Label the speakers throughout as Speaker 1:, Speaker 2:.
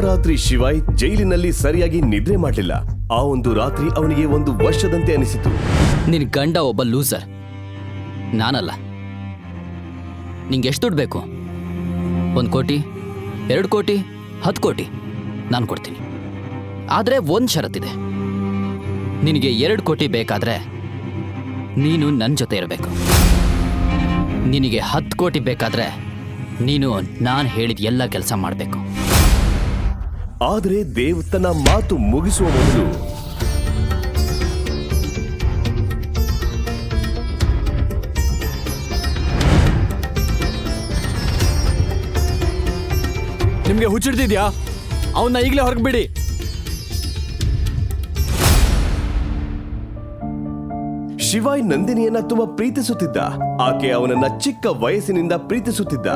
Speaker 1: ರಾತ್ರಿ ಶಿವಾಯ್ ಜೈಲಿನಲ್ಲಿ ಸರಿಯಾಗಿ ನಿದ್ರೆ ಮಾಡಲಿಲ್ಲ. ಆ ಒಂದು ರಾತ್ರಿ ಅವನಿಗೆ ಒಂದು ವರ್ಷದಂತೆ ಅನಿಸಿತು.
Speaker 2: ನಿನ್ ಗಂಡ ಒಬ್ಬ ಲೂಸರ್. ನಾನಲ್ಲ. ನಿಂಗೆ ಎಷ್ಟು ದುಡ್ಡು ಬೇಕು? ಒಂದು ಕೋಟಿ, ಎರಡು ಕೋಟಿ, ಹತ್ತು ಕೋಟಿ ನಾನು ಕೊಡ್ತೀನಿ. ಆದರೆ ಒಂದು ಷರತ್ತಿದೆ ನಿನಗೆ ಎರಡು ಕೋಟಿ ಬೇಕಾದ್ರೆ ನೀನು ನನ್ನ ಜೊತೆ ಇರಬೇಕು. ನಿನಗೆ ಹತ್ತು ಕೋಟಿ ಬೇಕಾದ್ರೆ ನೀನು ನಾನು ಹೇಳಿದ ಎಲ್ಲ ಕೆಲಸ ಮಾಡಬೇಕು.
Speaker 1: ಆದರೆ ದೇವತನ ತನ್ನ ಮಾತು ಮುಗಿಸುವ ಮೊದಲು
Speaker 3: ನಿಮ್ಗೆ ಹುಚ್ಚಿಡ್ತಿದ್ಯಾ? ಅವನ್ನ ಈಗಲೇ ಹೊರಗೆ ಬಿಡಿ.
Speaker 1: ಶಿವಾಯ್ ನಂದಿನಿಯನ್ನ ತುಂಬಾ ಪ್ರೀತಿಸುತ್ತಿದ್ದ. ಆಕೆ ಅವನನ್ನ ಚಿಕ್ಕ ವಯಸ್ಸಿನಿಂದ ಪ್ರೀತಿಸುತ್ತಿದ್ದ.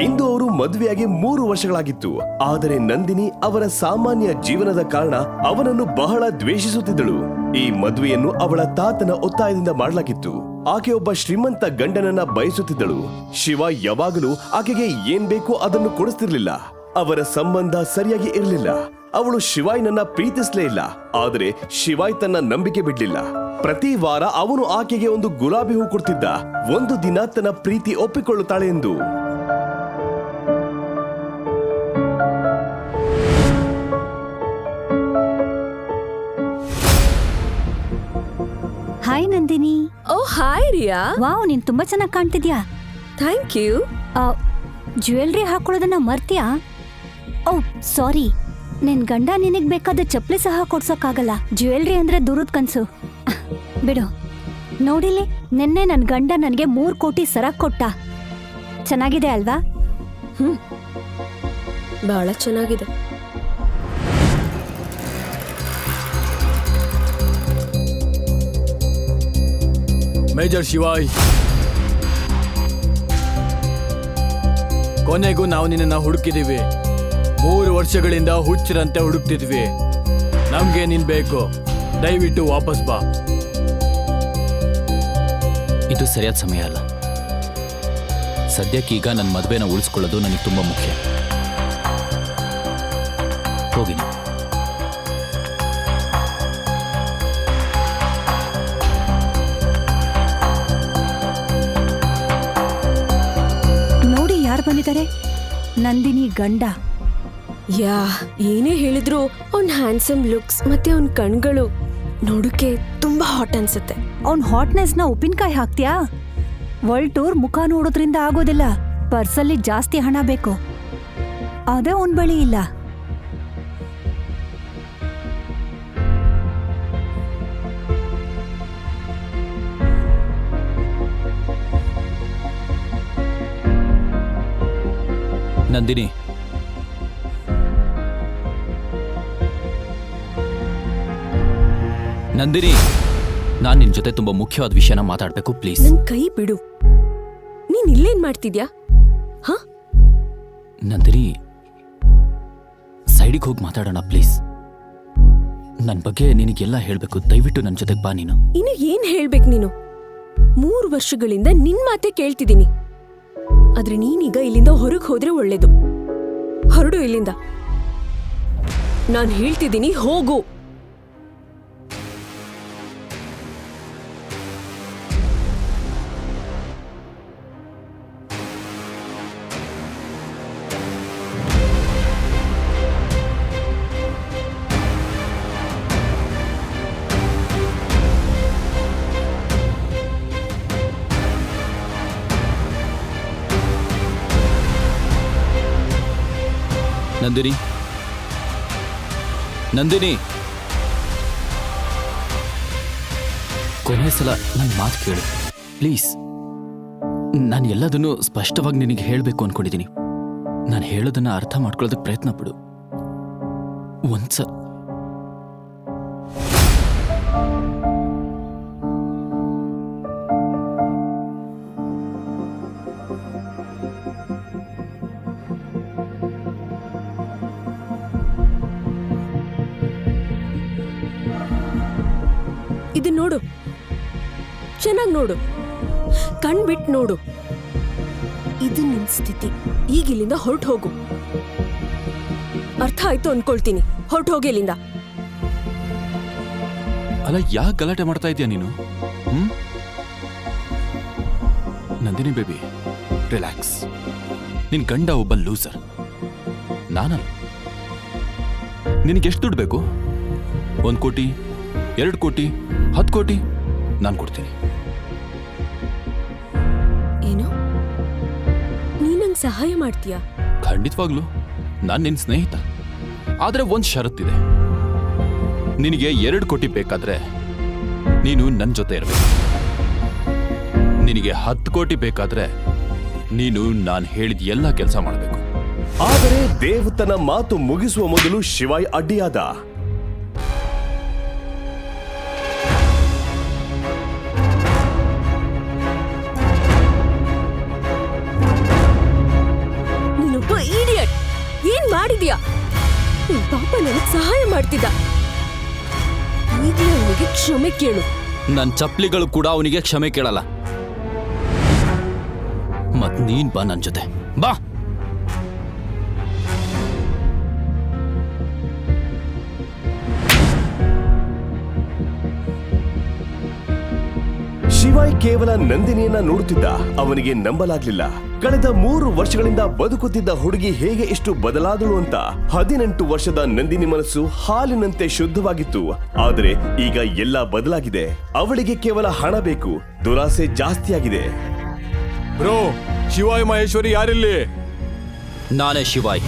Speaker 1: ಇಂದು ಅವರು ಮದುವೆಯಾಗಿ ಮೂರು ವರ್ಷಗಳಾಗಿತ್ತು. ಆದರೆ ನಂದಿನಿ ಅವರ ಸಾಮಾನ್ಯ ಜೀವನದ ಕಾರಣ ಅವನನ್ನು ಬಹಳ ದ್ವೇಷಿಸುತ್ತಿದ್ದಳು. ಈ ಮದುವೆಯನ್ನು ಅವಳ ತಾತನ ಒತ್ತಾಯದಿಂದ ಮಾಡಲಾಗಿತ್ತು. ಆಕೆ ಒಬ್ಬ ಶ್ರೀಮಂತ ಗಂಡನನ್ನ ಬಯಸುತ್ತಿದ್ದಳು. ಶಿವ ಯಾವಾಗಲೂ ಆಕೆಗೆ ಏನ್ ಬೇಕೋ ಅದನ್ನು ಕೊಡಿಸ್ತಿರ್ಲಿಲ್ಲ. ಅವರ ಸಂಬಂಧ ಸರಿಯಾಗಿ ಇರಲಿಲ್ಲ. ಅವಳು ಶಿವಾಯ್ನನ್ನ ಪ್ರೀತಿಸಲೇ ಇಲ್ಲ. ಆದರೆ ಶಿವಾಯ್ ತನ್ನ ನಂಬಿಕೆ ಬಿಡ್ಲಿಲ್ಲ. ಪ್ರತಿ ವಾರ ಅವನು ಆಕೆಗೆ ಒಂದು ಗುಲಾಬಿ ಹೂ ಕೊಡ್ತಿದ್ದ. ಒಂದು ದಿನ ತನ್ನ ಪ್ರೀತಿ ಒಪ್ಪಿಕೊಳ್ಳುತ್ತಾಳೆ ಎಂದು.
Speaker 4: Nandini.
Speaker 5: Oh hi Riya.
Speaker 4: Wow ನೀನ್ ತುಂಬಾ ಚೆನ್ನಾಗಿ ಕಾಣ್ತಿದ್ಯಾ?
Speaker 5: Thank you.
Speaker 4: ಜ್ಯುವೆಲ್ರಿ ಹಾಕೊಳ್ಳೋದನ್ನ ಮರ್ತ್ಯಾ? Oh sorry. ನಿನ್ ಗಂಡ ನಿನಗ್ ಬೇಕಾದ ಚಪ್ಪಲಿ ಸಹ ಕೊಡ್ಸೋಕ್ಕಾಗಲ್ಲ. ಜ್ಯುವೆಲ್ರಿ ಅಂದ್ರೆ ದೂರದ ಕನ್ಸು. ಬಿಡು. ನೋಡಿಲಿ ನಿನ್ನೆ ನನ್ನ ಗಂಡ ನನಗೆ ಮೂರು ಕೋಟಿ ಸರ ಕೊಟ್ಟ. ಚೆನ್ನಾಗಿದೆ ಅಲ್ವಾ? ಹ್ಮ್.
Speaker 5: ಬಹಳ ಚೆನ್ನಾಗಿದೆ.
Speaker 3: ಮೇಜರ್ ಶಿವಾಯ್. ಕೊನೆಗೂ ನಾವು ನಿನ್ನನ್ನು ಹುಡುಕಿದೀವಿ. ಮೂರು ವರ್ಷಗಳಿಂದ ಹುಚ್ಚರಂತೆ ಹುಡುಕ್ತಿದ್ವಿ. ನಮ್ಗೆ ನಿನ್ ಬೇಕು. ದಯವಿಟ್ಟು ವಾಪಸ್ ಬಾ.
Speaker 2: ಇದು ಸರಿಯಾದ ಸಮಯ ಅಲ್ಲ. ಸದ್ಯಕ್ಕೀಗ ನನ್ನ ಮದುವೆನ ಉಳಿಸ್ಕೊಳ್ಳೋದು ನನಗೆ ತುಂಬ ಮುಖ್ಯ.
Speaker 4: ಬಂದಿದ್ದಾರೆ ನಂದಿನಿ ಗಂಡ.
Speaker 5: ಯಾ ಏನೇ ಹೇಳಿದ್ರು ಅವ್ನ್ ಹ್ಯಾಂಡ್ಸಮ್ ಲುಕ್ಸ್ ಮತ್ತೆ ಅವ್ನ್ ಕಣ್ಗಳು ನೋಡಕ್ಕೆ ತುಂಬಾ ಹಾಟ್ ಅನ್ಸುತ್ತೆ.
Speaker 4: ಅವನ್ ಹಾಟ್ನೆಸ್ನ ಉಪ್ಪಿನಕಾಯಿ ಹಾಕ್ತ್ಯಾ? ವರ್ಲ್ಡ್ ಟೂರ್ ಮುಖ ನೋಡೋದ್ರಿಂದ ಆಗೋದಿಲ್ಲ. ಪರ್ಸಲ್ಲಿ ಜಾಸ್ತಿ ಹಣ ಬೇಕು. ಅದೇ ಅವನ್ ಬಳಿ ಇಲ್ಲ.
Speaker 2: ನಂದಿನಿ. ನಂದಿನಿ ನಾನ್ ನಿನ್ ಜೊತೆ ತುಂಬಾ ಮುಖ್ಯವಾದ ವಿಷಯನ ಮಾತಾಡ್ಬೇಕು ಪ್ಲೀಸ್.
Speaker 5: ನನ್ ಕೈ ಬಿಡು. ನೀನ್ ಇಲ್ಲೇನ್ ಮಾಡ್ತಿದ್ಯಾ? ಹ?
Speaker 2: ನಂದಿನಿ ಸೈಡಿಗೆ ಹೋಗಿ ಮಾತಾಡೋಣ ಪ್ಲೀಸ್. ನನ್ನ ಬಗ್ಗೆ ನಿನಗೆಲ್ಲ ಹೇಳಬೇಕು ದಯವಿಟ್ಟು ನನ್ನ ಜೊತೆಗೆ ಬಾ ನೀನು.
Speaker 5: ಇನ್ನು ಏನ್ ಹೇಳ್ಬೇಕು ನೀನು? ಮೂರು ವರ್ಷಗಳಿಂದ ನಿನ್ ಮಾತೆ ಕೇಳ್ತಿದ್ದೀನಿ. ಆದ್ರೆ ನೀನೀಗ ಇಲ್ಲಿಂದ ಹೊರಗೆ ಹೋದ್ರೆ ಒಳ್ಳೇದು. ಹೊರಡು ಇಲ್ಲಿಂದ. ನಾನು ಹೇಳ್ತಿದ್ದೀನಿ ಹೋಗು.
Speaker 2: ನಂದಿನಿ. ನಂದಿನಿ. ಕೊನೆ ಸಲ ನನ್ನ ಮಾತು ಕೇಳು. ಪ್ಲೀಸ್. ನಾನು ಎಲ್ಲದನ್ನು ಸ್ಪಷ್ಟವಾಗಿ ನಿನಗೆ ಹೇಳಬೇಕು ಅನ್ಕೊಂಡಿದ್ದೀನಿ ನಾನು ಹೇಳೋದನ್ನ ಅರ್ಥ ಮಾಡ್ಕೊಳ್ಳೋದಕ್ಕೆ ಪ್ರಯತ್ನ ಪಡು. ಒಂದ್ಸ
Speaker 5: ನೋಡು. ಇದು ನಿನ್ ಸ್ಥಿತಿ. ಈಗ ಇಲ್ಲಿಂದ ಹೊರಟು ಹೋಗು. ಅರ್ಥ ಅರ್ಥ ಆಯ್ತು ಅನ್ಕೊಳ್ತೀನಿ. ಹೊರಟು ಹೋಗಿ ಇಲ್ಲಿಂದ.
Speaker 6: ಅಲ್ಲ, ಯಾಕೆ ಗಲಾಟೆ ಮಾಡ್ತಾ ಇದೀಯ ನೀನು? ಹ್ಮ್? Nandini baby, relax. ನಿನ್ ಗಂಡ ಒಬ್ಬ ಲೂಸರ್. ನಾನಲ್ಲ. ನಿನಗೆ ಎಷ್ಟು ದುಡ್ಡು ಬೇಕು? ಒಂದು ಕೋಟಿ, ಎರಡು ಕೋಟಿ, ಹತ್ತು ಕೋಟಿ, ನಾನು ಕೊಡ್ತೀನಿ.
Speaker 5: ಸಹಾಯ ಮಾಡ್ತೀಯಾ?
Speaker 6: ಖಂಡಿತವಾಗ್ಲು. ನಾನು ನಿನ್ನ ಸ್ನೇಹಿತ. ಆದರೆ ಒಂದು ಷರತ್ತಿದೆ. ನಿನಗೆ ಎರಡು ಕೋಟಿ ಬೇಕಾದ್ರೆ ನೀನು ನನ್ನ ಜೊತೆ ಇರಬೇಕು. ನಿನಗೆ ಹತ್ತು ಕೋಟಿ ಬೇಕಾದ್ರೆ ನೀನು ನಾನು ಹೇಳಿದ ಎಲ್ಲ ಕೆಲಸ ಮಾಡಬೇಕು.
Speaker 1: ಆದರೆ ದೇವತನ ತನ್ನ ಮಾತು ಮುಗಿಸುವ ಮೊದಲು ಶಿವಾಯ್ ಅಡ್ಡಿಯಾದ.
Speaker 5: ಕ್ಷಮೆ ಕೇಳು.
Speaker 2: ನನ್ನ ಚಪ್ಪಲಿಗಳು ಕೂಡ ಅವನಿಗೆ ಕ್ಷಮೆ ಕೇಳಲ್ಲ. ಮತ್ ನೀನ್ ಬಾ ನನ್ ಜೊತೆ. ಬಾ.
Speaker 1: ಶಿವಾಯ್ ಕೇವಲ ನಂದಿನಿಯನ್ನ ನೋಡುತ್ತಿದ್ದ. ಅವನಿಗೆ ನಂಬಲಾಗ್ಲಿಲ್ಲ. ಕಳೆದ ಮೂರು ವರ್ಷಗಳಿಂದ ಬದುಕುತ್ತಿದ್ದ ಹುಡುಗಿ ಹೇಗೆ ಇಷ್ಟು ಬದಲಾದಳು ಅಂತ ಹದಿನೆಂಟು ವರ್ಷದ ನಂದಿನಿ ಮನಸ್ಸು ಹಾಲಿನಂತೆ ಶುದ್ಧವಾಗಿತ್ತು. ಆದರೆ ಈಗ ಎಲ್ಲ ಬದಲಾಗಿದೆ. ಅವಳಿಗೆ ಕೇವಲ ಹಣ ಬೇಕು ದುರಾಸೆ ಜಾಸ್ತಿಯಾಗಿದೆ.
Speaker 3: ಬ್ರೋ ಶಿವಾಯ್ ಮಹೇಶ್ವರಿ ಯಾರಿಲ್ಲಿ?
Speaker 2: ನಾನೇ ಶಿವಾಯ್.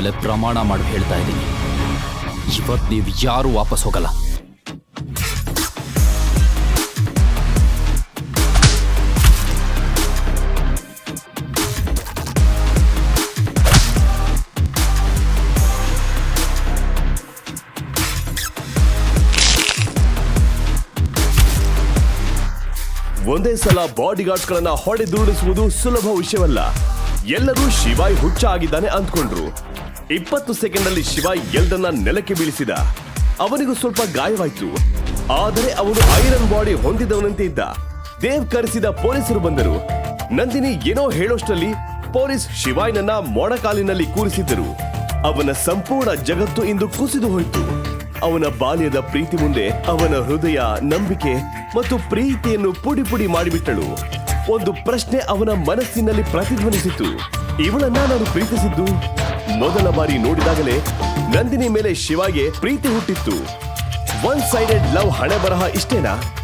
Speaker 2: ಮೇಲೆ ಪ್ರಮಾಣ ಮಾಡಿ ಹೇಳ್ತಾ ಇದ್ದೀನಿ. ಇವತ್ತು ನೀವು ಯಾರು ವಾಪಸ್ ಹೋಗಲ್ಲ.
Speaker 1: ಒಂದೇ ಸಲ ಬಾಡಿ ಗಳನ್ನ ಹೊಡೆದುರುಳಿಸುವುದು ಸುಲಭ ವಿಷಯವಲ್ಲ. ಎಲ್ಲರೂ ಶಿವಾಯ್ ಹುಚ್ಚ ಆಗಿದ್ದಾನೆ ಅಂದ್ಕೊಂಡ್ರು. ಇಪ್ಪತ್ತು ಸೆಕೆಂಡ್ ಅಲ್ಲಿ ಎಲ್ಡನ್ನ ನೆಲಕ್ಕೆ ಬೀಳಿಸಿದ. ಅವನಿಗೂ ಸ್ವಲ್ಪ ಗಾಯವಾಯ್ತು. ಆದರೆ ಅವನು ಐರನ್ ಬಾಡಿ ಹೊಂದಿದವನಂತೆ ಇದ್ದ. ದೇವ್ ಕರೆಸಿದ ಪೊಲೀಸರು ಬಂದರು. ನಂದಿನಿ ಏನೋ ಹೇಳೋಷ್ಟರಲ್ಲಿ ಪೊಲೀಸ್ ಶಿವಾಯ್ನನ್ನ ಮೊಣಕಾಲಿನಲ್ಲಿ ಕೂರಿಸಿದ್ದರು. ಅವನ ಸಂಪೂರ್ಣ ಜಗತ್ತು ಇಂದು ಕುಸಿದು ಹೋಯಿತು. ಅವನ ಬಾಲ್ಯದ ಪ್ರೀತಿ ಮುಂದೆ ಅವನ ಹೃದಯ ನಂಬಿಕೆ ಮತ್ತು ಪ್ರೀತಿಯನ್ನು ಪುಡಿ ಪುಡಿ ಮಾಡಿಬಿಟ್ಟಳು. ಒಂದು ಪ್ರಶ್ನೆ ಅವನ ಮನಸ್ಸಿನಲ್ಲಿ ಪ್ರತಿಧ್ವನಿಸಿತು. ಇವಳನ್ನ ನಾನು ಪ್ರೀತಿಸಿದ್ದು ಮೊದಲ ಬಾರಿ ನೋಡಿದಾಗಲೇ ನಂದಿನಿ ಮೇಲೆ ಶಿವಾಗೆ ಪ್ರೀತಿ ಹುಟ್ಟಿತ್ತು. ಒನ್ ಸೈಡೆಡ್ ಲವ್ ಹಣೆ ಬರಹ ಇಷ್ಟೇನಾ?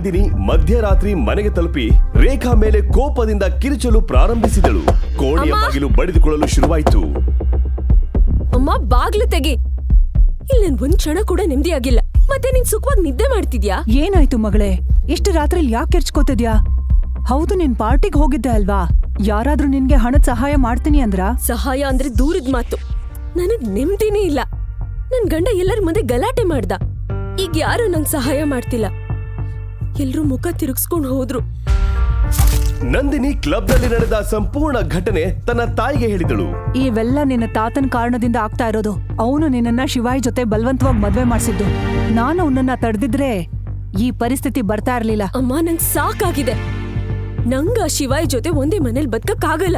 Speaker 1: ನಂದಿನಿ ಮಧ್ಯರಾತ್ರಿ ಮನೆಗೆ ತಲುಪಿ ರೇಖಾ ಮೇಲೆ ಕೋಪದಿಂದ ಕಿರುಚಲು ಪ್ರಾರಂಭಿಸಿದಳು. ಕೋಣೆಯ
Speaker 5: ಅಮ್ಮ!
Speaker 1: ಬಾಗಿಲು ಬಡಿದುಕೊಳ್ಳಲು ಶುರುವಾಯಿತು.
Speaker 5: ಅಮ್ಮ ಬಾಗ್ಲು ತೆಗಿ. ಇಲ್ಲಿ ನನ್ ಒಂದ್ ಕ್ಷಣ ಕೂಡ ನೆಮ್ಮದಿಯಾಗಿಲ್ಲ. ಮತ್ತೆ ನೀನ್ ಸುಖವಾಗಿ ನಿದ್ದೆ ಮಾಡ್ತಿದ್ಯಾ?
Speaker 7: ಏನಾಯ್ತು ಮಗಳೇ? ಇಷ್ಟು ರಾತ್ರಿ ಯಾಕೆ ಕೆರ್ಚ್ಕೋತಿದ್ಯಾ? ಹೌದು ನಿನ್ ಪಾರ್ಟಿಗೆ ಹೋಗಿದ್ದೆ ಅಲ್ವಾ? ಯಾರಾದ್ರೂ ನಿನ್ಗೆ ಹಣದ ಸಹಾಯ ಮಾಡ್ತೀನಿ ಅಂದ್ರ?
Speaker 5: ಸಹಾಯ ಅಂದ್ರೆ ದೂರದ ಮಾತು. ನನಗ್ ನೆಮ್ಮದಿನೇ ಇಲ್ಲ. ನನ್ ಗಂಡ ಎಲ್ಲರ ಮುಂದೆ ಗಲಾಟೆ ಮಾಡ್ದ. ಈಗ ಯಾರು ನಂಗ್ ಸಹಾಯ ಮಾಡ್ತಿಲ್ಲ. ಎಲ್ರೂ ಮುಖ ತಿರುಗಿಸ್ಕೊಂಡ್ ಹೋದ್ರು.
Speaker 1: ನಂದಿನಿ ಕ್ಲಬ್ನಲ್ಲಿ ನಡೆದ ಸಂಪೂರ್ಣ ಘಟನೆ ತನ್ನ ತಾಯಿಗೆ ಹೇಳಿದಳು.
Speaker 7: ಇವೆಲ್ಲ ನಿನ್ನ ತಾತನ ಕಾರಣದಿಂದ ಆಗ್ತಾ ಇರೋದು. ಅವನು ನಿನ್ನನ್ನ ಶಿವಾಯಿ ಜೊತೆ ಬಲವಂತವಾಗಿ ಮದ್ವೆ ಮಾಡಿಸಿದ್ದು. ನಾನು ಅವನನ್ನ ತಡೆದಿದ್ರೆ ಈ ಪರಿಸ್ಥಿತಿ ಬರ್ತಾ ಇರಲಿಲ್ಲ.
Speaker 5: ಅಮ್ಮ ನಂಗ್ ಸಾಕಾಗಿದೆ. ನಂಗ ಶಿವಾಯಿ ಶಿವಾಯ್ ಜೊತೆ ಒಂದೇ ಮನೇಲಿ ಬದುಕಕ್ಕಾಗಲ್ಲ.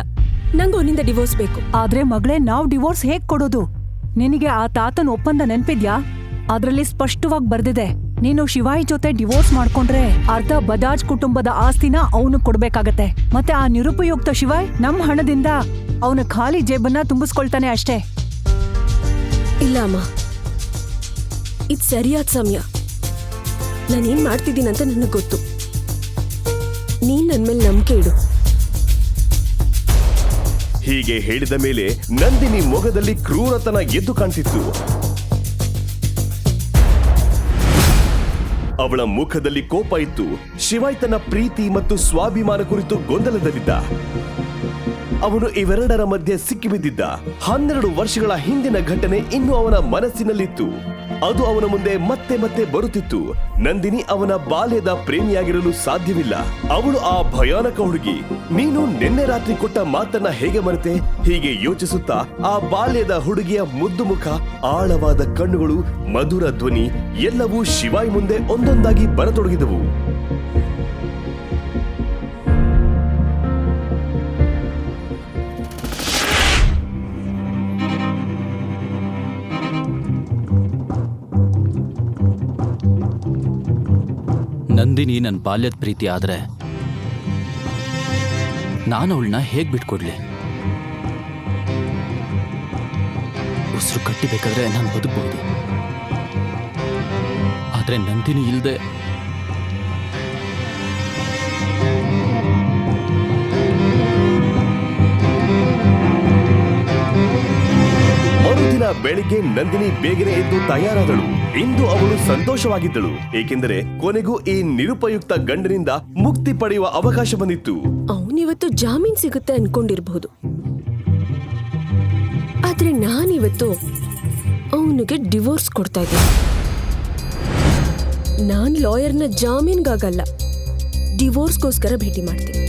Speaker 5: ನಂಗೆ ಅವನಿಂದ ಡಿವೋರ್ಸ್ ಬೇಕು.
Speaker 7: ಆದ್ರೆ ಮಗಳೇ ನಾವು ಡಿವೋರ್ಸ್ ಹೇಗ್ ಕೊಡೋದು? ನಿನಗೆ ಆ ತಾತನ ಒಪ್ಪಂದ ನೆನ್ಪಿದ್ಯಾ? ಅದ್ರಲ್ಲಿ ಸ್ಪಷ್ಟವಾಗಿ ಬರ್ದಿದೆ. ನೀನು ಶಿವಾಯಿ ಜೊತೆ ಡಿವೋರ್ಸ್ ಮಾಡ್ಕೊಂಡ್ರೆ ಅರ್ಧ ಬಜಾಜ್ ಕುಟುಂಬದ ಆಸ್ತಿನ ಅವನು ಕೊಡ್ಬೇಕಾಗತ್ತೆ. ಮತ್ತೆ ಆ ನಿರುಪಯುಕ್ತ ಶಿವಾಯ್ ನಮ್ ಹಣದಿಂದ ಅವನ ಖಾಲಿ ಜೇಬನ್ನ ತುಂಬಿಸ್ಕೊಳ್ತಾನೆ ಅಷ್ಟೇ.
Speaker 5: ಇಲ್ಲ ಅಮ್ಮ. ಇದ್ ಸರಿಯಾದ ಸಮಯ. ನಾನೇನ್ ಮಾಡ್ತಿದ್ದೀನಂತ ನನಗೆ ಗೊತ್ತು. ನೀನ್ ನನ್ ಮೇಲೆ ನಂಬಿಕೆ ಇಡು.
Speaker 1: ಹೀಗೆ ಹೇಳಿದ ಮೇಲೆ ನಂದಿನಿ ಮೊಗದಲ್ಲಿ ಕ್ರೂರತನ ಎದ್ದು ಕಾಣ್ತಿತ್ತು. ಅವಳ ಮುಖದಲ್ಲಿ ಕೋಪ ಇತ್ತು. ಶಿವಾಯ್ ತನ್ನ ಪ್ರೀತಿ ಮತ್ತು ಸ್ವಾಭಿಮಾನ ಕುರಿತು ಗೊಂದಲದಲ್ಲಿದ್ದ. ಅವನು ಇವೆರಡರ ಮಧ್ಯೆ ಸಿಕ್ಕಿಬಿದ್ದಿದ್ದ. ಹನ್ನೆರಡು ವರ್ಷಗಳ ಹಿಂದಿನ ಘಟನೆ ಇನ್ನು ಅವನ ಮನಸ್ಸಿನಲ್ಲಿತ್ತು. ಅದು ಅವನ ಮುಂದೆ ಮತ್ತೆ ಮತ್ತೆ ಬರುತ್ತಿತ್ತು. ನಂದಿನಿ ಅವನ ಬಾಲ್ಯದ ಪ್ರೇಮಿಯಾಗಿರಲು ಸಾಧ್ಯವಿಲ್ಲ. ಅವಳು ಆ ಭಯಾನಕ ಹುಡುಗಿ. ನೀನು ನಿನ್ನೆ ರಾತ್ರಿ ಕೊಟ್ಟ ಮಾತನ್ನ ಹೇಗೆ ಮರೆತೆ? ಹೀಗೆ ಯೋಚಿಸುತ್ತಾ ಆ ಬಾಲ್ಯದ ಹುಡುಗಿಯ ಮುದ್ದು ಮುಖ, ಆಳವಾದ ಕಣ್ಣುಗಳು, ಮಧುರ ಧ್ವನಿ, ಎಲ್ಲವೂ ಶಿವಾಯ್ ಮುಂದೆ ಒಂದೊಂದಾಗಿ ಬರತೊಡಗಿದವು.
Speaker 2: ನಂದಿನಿ ನನ್ನ ಬಾಲ್ಯದ ಪ್ರೀತಿ ಆದ್ರೆ ನಾನು ಅವಳನ್ನ ಹೇಗೆ ಬಿಟ್ಕೊಡ್ಲಿ? ಉಸಿರು ಕಟ್ಟಿಬೇಕಾದ್ರೆ ನಾನು ಬದುಕಬಹುದು ಆದ್ರೆ ನಂದಿನಿ ಇಲ್ದೆ
Speaker 1: ಬೆಳಿಗ್ಗೆ ನಂದಿನಿ ಬೇಗನೆ ಎದ್ದು ತಯಾರಾದಳು. ಇಂದು ಅವಳು ಸಂತೋಷವಾಗಿದ್ದಳು. ಏಕೆಂದರೆ ಕೊನೆಗೂ ಈ ನಿರುಪಯುಕ್ತ ಗಂಡನಿಂದ ಮುಕ್ತಿ ಪಡೆಯುವ ಅವಕಾಶ ಬಂದಿತ್ತು.
Speaker 5: ಅವನಿವತ್ತು ಜಾಮೀನ್ ಸಿಗುತ್ತೆ ಅನ್ಕೊಂಡಿರ್ಬಹುದು ಆದ್ರೆ ನಾನಿವತ್ತು ಅವನಿಗೆ ಡಿವೋರ್ಸ್ ಕೊಡ್ತಾ ಇದ್ದೀನಿ. ನಾನ್ ಲಾಯರ್ನ ಜಾಮೀನ್ಗಾಗಲ್ಲ. ಡಿವೋರ್ಸ್ಗೋಸ್ಕರ ಭೇಟಿ ಮಾಡ್ತೀನಿ.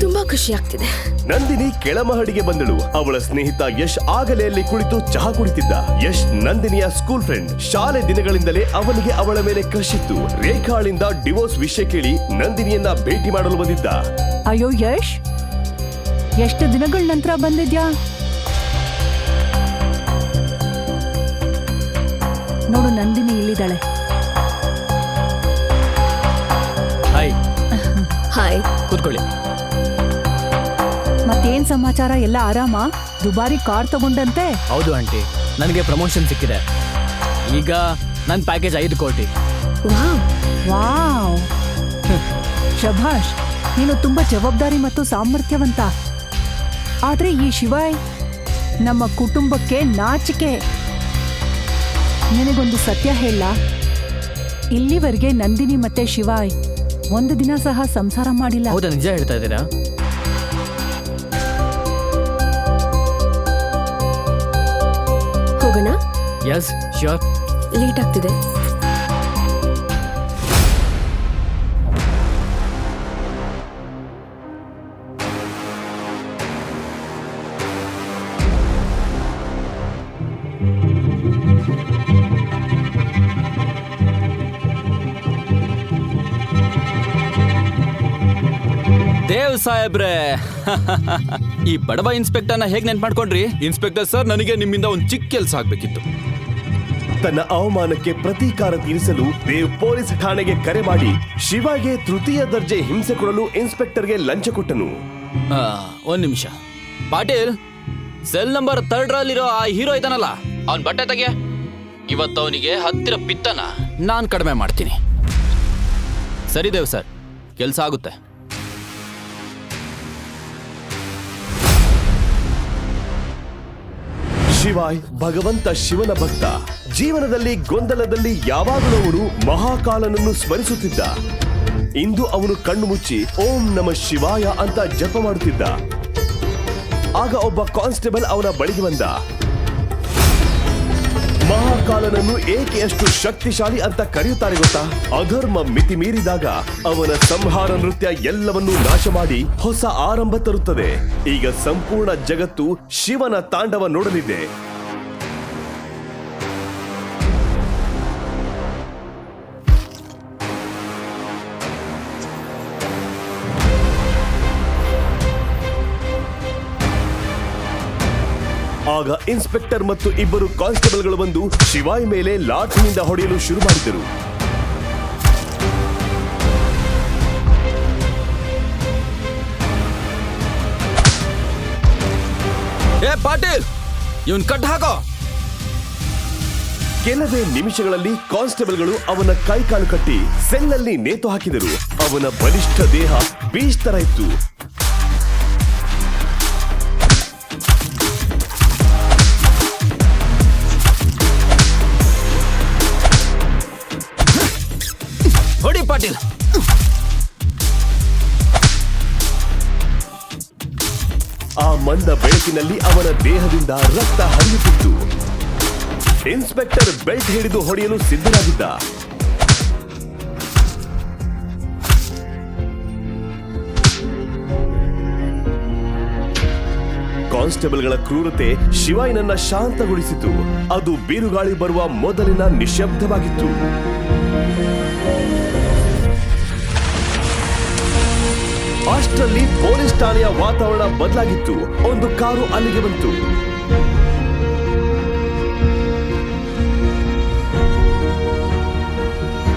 Speaker 5: ತುಂಬಾ ಖುಷಿ ಆಗ್ತಿದೆ.
Speaker 1: ನಂದಿನಿ ಕೆಳಮಹಡಿಗೆ ಬಂದಳು. ಅವಳ ಸ್ನೇಹಿತ ಯಶ್ ಆಗಲೆಯಲ್ಲಿ ಕುಳಿತು ಚಹಾ ಕುಡಿತಿದ್ದ. ಯಶ್ ನಂದಿನಿಯ ಸ್ಕೂಲ್ ಫ್ರೆಂಡ್. ಶಾಲೆ ದಿನಗಳಿಂದಲೇ ಅವನಿಗೆ ಅವಳ ಮೇಲೆ ಕ್ರಶಿತ್ತು ರೇಖಾಳಿಂದ ಡಿವೋರ್ಸ್ ವಿಷಯ ಕೇಳಿ ನಂದಿನಿಯನ್ನ ಭೇಟಿ ಮಾಡಲು ಬಂದಿದ್ದ.
Speaker 7: ಅಯ್ಯೋ ಯಶ್ ಎಷ್ಟು ದಿನಗಳ ನಂತರ ಬಂದಿದ್ಯಾ? ನೋಡು ನಂದಿನಿ ಇಲ್ಲಿದ್ದಾಳೆ
Speaker 3: ಹಾಯ್
Speaker 5: ಹಾಯ್
Speaker 3: ಕೂತ್ಕೊಳ್ಳಿ.
Speaker 7: ಮತ್ತೇನ್ ಸಮಾಚಾರ? ಎಲ್ಲ ಆರಾಮ? ದುಬಾರಿ ಕಾರ್ ತಗೊಂಡಂತೆ?
Speaker 3: ಹೌದು ಆಂಟಿ. ನನಗೆ ಪ್ರಮೋಷನ್ ಸಿಕ್ಕಿದೆ. ಈಗ ನನ್ನ ಪ್ಯಾಕೇಜ್ ಐದು ಕೋಟಿ.
Speaker 5: Wow
Speaker 7: wow. ಶಭಾಷ್ ನೀನು ತುಂಬಾ ಜವಾಬ್ದಾರಿ ಮತ್ತು ಸಾಮರ್ಥ್ಯವಂತ. ಆದ್ರೆ ಈ ಶಿವಾಯ್ ನಮ್ಮ ಕುಟುಂಬಕ್ಕೆ ನಾಚಿಕೆ. ನಿನಗೊಂದು ಸತ್ಯ ಹೇಳ. ಇಲ್ಲಿವರೆಗೆ ನಂದಿನಿ ಮತ್ತೆ ಶಿವಾಯ್ ಒಂದು ದಿನ ಸಹ ಸಂಸಾರ ಮಾಡಿಲ್ಲ.
Speaker 3: ಹೌದಾ ನಿಜ ಹೇಳ್ತಾ ಇದ್ದೀರಾ? ಎಸ್ ಶ್ಯೂರ್
Speaker 5: ಲೇಟ್ ಆಗ್ತಿದೆ.
Speaker 2: ದೇವ್ ಸಾಹೇಬ್ರೆ. ಈ ಬಡವ ಇನ್ಸ್ಪೆಕ್ಟರ್ನ ಹೇಗ್ ನೆನ್ಪು ಮಾಡ್ಕೊಂಡ್ರಿ?
Speaker 6: ಇನ್ಸ್ಪೆಕ್ಟರ್ ಸರ್ ನನಗೆ ನಿಮ್ಮಿಂದ ಒಂದು ಚಿಕ್ಕ ಕೆಲಸ ಆಗ್ಬೇಕಿತ್ತು.
Speaker 1: ತನ್ನ ಅವಮಾನಕ್ಕೆ ಪ್ರತೀಕಾರ ತೀರಿಸಲು ದೇವ್ ಪೊಲೀಸ್ ಠಾಣೆಗೆ ಕರೆ ಮಾಡಿ ಶಿವಾಗೆ ತೃತೀಯ ದರ್ಜೆ ಹಿಂಸೆ ಕೊಡಲು ಇನ್ಸ್ಪೆಕ್ಟರ್ಗೆ ಲಂಚ ಕೊಟ್ಟನು.
Speaker 2: ಆ, ಒಂದ್ ನಿಮಿಷ. ಪಾಟೀಲ್ ಸೆಲ್ ನಂಬರ್ ಥರ್ಡ್ ರಲ್ಲಿರೋ ಆ ಹೀರೋ ಇದಾನಲ್ಲ ಅವನ್ ಬಟ್ಟೆ ತೆಗೆ. ಇವತ್ತು ಅವನಿಗೆ ಹತ್ತಿರ ಪಿತ್ತನ. ನಾನ್ ಕಡಿಮೆ ಮಾಡ್ತೀನಿ. ಸರಿ ದೇವ್ ಸರ್ ಕೆಲಸ ಆಗುತ್ತೆ.
Speaker 1: ಶಿವಾಯ್, ಭಗವಂತ ಶಿವನ ಭಕ್ತ. ಜೀವನದಲ್ಲಿ ಗೊಂದಲದಲ್ಲಿ ಯಾವಾಗಲೂ ಅವನು ಮಹಾಕಾಲನನ್ನು ಸ್ಮರಿಸುತ್ತಿದ್ದ. ಇಂದು ಅವನು ಕಣ್ಣು ಮುಚ್ಚಿ ಓಂ ನಮ ಶಿವಾಯ ಅಂತ ಜಪ ಮಾಡುತ್ತಿದ್ದ. ಆಗ ಒಬ್ಬ ಕಾನ್ಸ್ಟೇಬಲ್ ಅವನ ಬಳಿಗೆ ಬಂದ. ಮಹಾಕಾಲನನ್ನು ಏಕೆ ಅಷ್ಟು ಶಕ್ತಿಶಾಲಿ ಅಂತ ಕರೆಯುತ್ತಾರೆ ಗೊತ್ತಾ? ಅಧರ್ಮ ಮಿತಿ ಮೀರಿದಾಗ ಅವನ ಸಂಹಾರ ನೃತ್ಯ ಎಲ್ಲವನ್ನೂ ನಾಶ ಮಾಡಿ ಹೊಸ ಆರಂಭ ತರುತ್ತದೆ. ಈಗ ಸಂಪೂರ್ಣ ಜಗತ್ತು ಶಿವನ ತಾಂಡವ ನೋಡಲಿದೆ. ಆಗ ಇನ್ಸ್ಪೆಕ್ಟರ್ ಮತ್ತು ಇಬ್ಬರು ಕಾನ್ಸ್ಟೇಬಲ್ಗಳು ಬಂದು ಶಿವಾಯ್ ಮೇಲೆ ಲಾಠಿಯಿಂದ ಹೊಡೆಯಲು ಶುರು ಮಾಡಿದರು.
Speaker 2: ಏ ಪಾಟೀಲ್ ಇವನ್ ಕಟ್ ಹಾಕೋ.
Speaker 1: ಕೆಲವೇ ನಿಮಿಷಗಳಲ್ಲಿ ಕಾನ್ಸ್ಟೇಬಲ್ಗಳು ಅವನ ಕೈಕಾಲು ಕಟ್ಟಿ ಸೆಲ್ನಲ್ಲಿ ನೇತು ಹಾಕಿದರು. ಅವನ ಬಲಿಷ್ಠ ದೇಹ ಬೀಚ್ ತರ ಇತ್ತು.
Speaker 2: ಪಾಟೀಲ್
Speaker 1: ಆ ಮಂದ ಬೆಳಕಿನಲ್ಲಿ ಅವನ ದೇಹದಿಂದ ರಕ್ತ ಹರಿಯುತ್ತಿತ್ತು. ಇನ್ಸ್ಪೆಕ್ಟರ್ ಬೆಲ್ಟ್ ಹಿಡಿದು ಹೊಡೆಯಲು ಸಿದ್ಧರಾಗಿದ್ದ. ಕಾನ್ಸ್ಟೇಬಲ್ಗಳ ಕ್ರೂರತೆ ಶಿವಾಯ್ನನ್ನ ಶಾಂತಗೊಳಿಸಿತು. ಅದು ಬೀರುಗಾಳಿ ಬರುವ ಮೊದಲಿನ ನಿಶ್ಶಬ್ದವಾಗಿತ್ತು ಅಷ್ಟರಲ್ಲಿ ಪೊಲೀಸ್ ಠಾಣೆಯ ವಾತಾವರಣ ಬದಲಾಗಿತ್ತು. ಒಂದು ಕಾರು ಅಲ್ಲಿಗೆ ಬಂತು.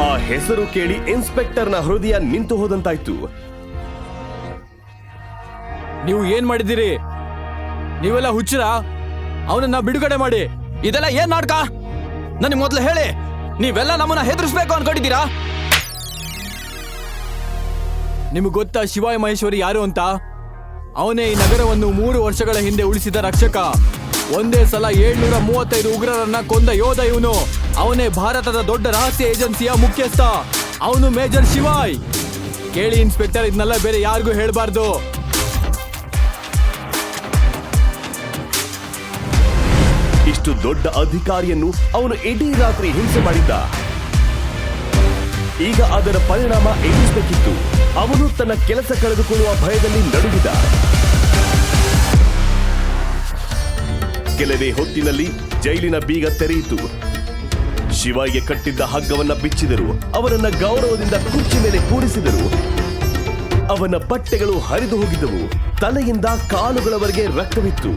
Speaker 1: ಆ ಹೆಸರು ಕೇಳಿ ಇನ್ಸ್ಪೆಕ್ಟರ್ನ ಹೃದಯ ನಿಂತು ಹೋದಂತಾಯ್ತು.
Speaker 3: ನೀವು ಏನ್ ಮಾಡಿದ್ದೀರಿ? ನೀವೆಲ್ಲ ಹುಚ್ಚರ? ಅವನನ್ನ ಬಿಡುಗಡೆ ಮಾಡಿ.
Speaker 2: ಇದೆಲ್ಲ ಏನ್ ನಾಟಕ? ನನಗೆ ಮೊದಲು ಹೇಳಿ, ನೀವೆಲ್ಲ ನಮ್ಮನ್ನ ಹೆದರ್ಸ್ಬೇಕು ಅನ್ಕೊಂಡಿದ್ದೀರಾ?
Speaker 3: ನಿಮಗೆ ಗೊತ್ತಾ ಶಿವಾಯ ಮಹೇಶ್ವರಿ ಯಾರು ಅಂತ? ಅವನೇ ಈ ನಗರವನ್ನು ಮೂರು ವರ್ಷಗಳ ಹಿಂದೆ ಉಳಿಸಿದ ರಕ್ಷಕ. ಒಂದೇ ಸಲ ಏಳ್ನೂರ ಮೂವತ್ತೈದು ಉಗ್ರರನ್ನ ಕೊಂದ ಯೋಧ ಇವನು. ಅವನೇ ಭಾರತದ ದೊಡ್ಡ ರಹಸ್ಯ ಏಜೆನ್ಸಿಯ ಮುಖ್ಯಸ್ಥ. ಅವನು ಮೇಜರ್ ಶಿವಾಯ್. ಕೇಳಿ ಇನ್ಸ್ಪೆಕ್ಟರ್ ಇದನ್ನೆಲ್ಲ ಬೇರೆ ಯಾರಿಗೂ ಹೇಳಬಾರ್ದು.
Speaker 1: ಇಷ್ಟು ದೊಡ್ಡ ಅಧಿಕಾರಿಯನ್ನು ಅವನು ಇಡೀ ರಾತ್ರಿ ಹಿಂಸೆ ಮಾಡಿದ್ದ. ಈಗ ಅದರ ಪರಿಣಾಮ ಎದುರಿಸಬೇಕಿತ್ತು ಅವನು ತನ್ನ ಕೆಲಸ ಕಳೆದುಕೊಳ್ಳುವ ಭಯದಲ್ಲಿ ನಡುಗಿದ. ಕೆಲವೇ ಹೊತ್ತಿನಲ್ಲಿ ಜೈಲಿನ ಬೀಗ ತೆರೆಯಿತು. ಶಿವಾಯಿಗೆ ಕಟ್ಟಿದ್ದ ಹಗ್ಗವನ್ನ ಬಿಚ್ಚಿದರು. ಅವನನ್ನ ಗೌರವದಿಂದ ಕುರ್ಚಿ ಮೇಲೆ ಕೂರಿಸಿದರು. ಅವನ ಬಟ್ಟೆಗಳು ಹರಿದು ಹೋಗಿದ್ದವು. ತಲೆಯಿಂದ ಕಾಲುಗಳವರೆಗೆ ರಕ್ತವಿತ್ತು.